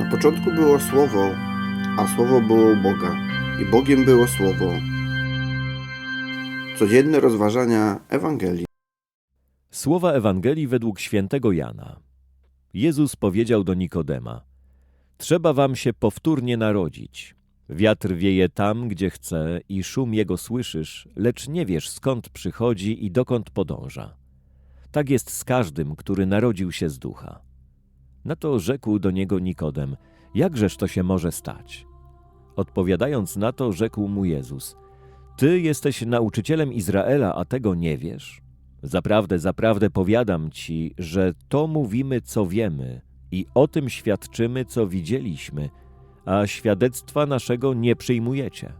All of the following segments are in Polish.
Na początku było Słowo, a Słowo było u Boga, i Bogiem było Słowo. Codzienne rozważania Ewangelii. Słowa Ewangelii według świętego Jana. Jezus powiedział do Nikodema: Trzeba wam się powtórnie narodzić. Wiatr wieje tam, gdzie chce, i szum jego słyszysz, lecz nie wiesz skąd przychodzi i dokąd podąża. Tak jest z każdym, który narodził się z ducha. Na to rzekł do niego Nikodem: Jakżeż to się może stać? Odpowiadając na to, rzekł mu Jezus: Ty jesteś nauczycielem Izraela, a tego nie wiesz? Zaprawdę, zaprawdę powiadam ci, że to mówimy, co wiemy, i o tym świadczymy, co widzieliśmy, a świadectwa naszego nie przyjmujecie.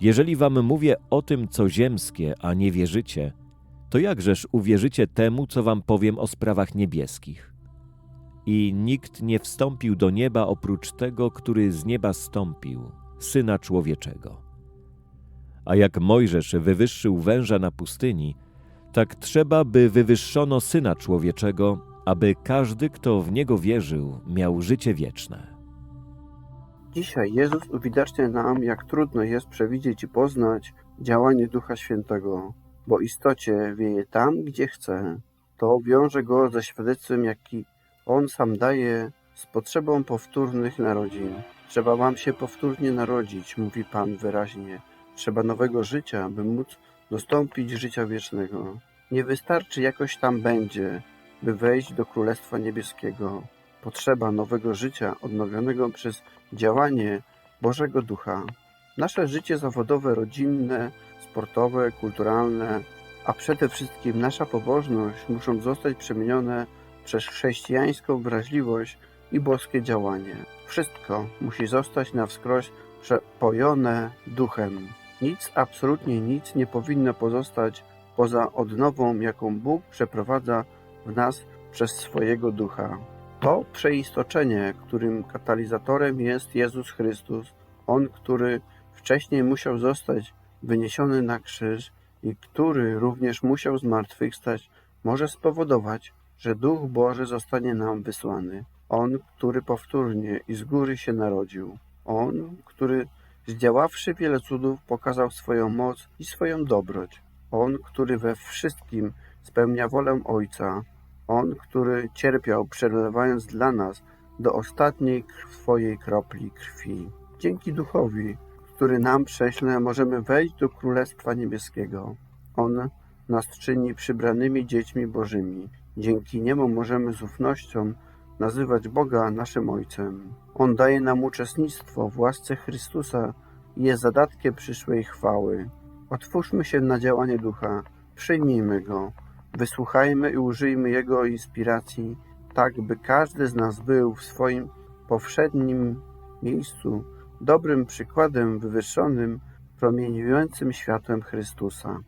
Jeżeli wam mówię o tym, co ziemskie, a nie wierzycie, to jakżeż uwierzycie temu, co wam powiem o sprawach niebieskich? I nikt nie wstąpił do nieba oprócz tego, który z nieba stąpił, Syna Człowieczego. A jak Mojżesz wywyższył węża na pustyni, tak trzeba, by wywyższono Syna Człowieczego, aby każdy, kto w Niego wierzył, miał życie wieczne. Dzisiaj Jezus uwidacznia nam, jak trudno jest przewidzieć i poznać działanie Ducha Świętego, bo istocie wieje tam, gdzie chce. To wiąże go ze świadectwem, jaki On sam daje z potrzebą powtórnych narodzin. Trzeba wam się powtórnie narodzić, mówi Pan wyraźnie. Trzeba nowego życia, by móc dostąpić życia wiecznego. Nie wystarczy jakoś tam będzie, by wejść do Królestwa Niebieskiego. Potrzeba nowego życia, odnowionego przez działanie Bożego Ducha. Nasze życie zawodowe, rodzinne, sportowe, kulturalne, a przede wszystkim nasza pobożność muszą zostać przemienione przez chrześcijańską wrażliwość i boskie działanie. Wszystko musi zostać na wskroś przepojone duchem. Nic, absolutnie nic nie powinno pozostać poza odnową, jaką Bóg przeprowadza w nas przez swojego ducha. To przeistoczenie, którym katalizatorem jest Jezus Chrystus, On, który wcześniej musiał zostać wyniesiony na krzyż i który również musiał zmartwychwstać, może spowodować, że Duch Boży zostanie nam wysłany. On, który powtórnie i z góry się narodził. On, który zdziaławszy wiele cudów, pokazał swoją moc i swoją dobroć. On, który we wszystkim spełnia wolę Ojca. On, który cierpiał, przelewając dla nas do ostatniej swojej kropli krwi. Dzięki Duchowi, który nam prześle, możemy wejść do Królestwa Niebieskiego. On nas czyni przybranymi dziećmi Bożymi. Dzięki Niemu możemy z ufnością nazywać Boga naszym Ojcem. On daje nam uczestnictwo w łasce Chrystusa i jest zadatkiem przyszłej chwały. Otwórzmy się na działanie Ducha, przyjmijmy Go, wysłuchajmy i użyjmy Jego inspiracji, tak by każdy z nas był w swoim powszednim miejscu dobrym przykładem wywyższonym, promieniującym światłem Chrystusa.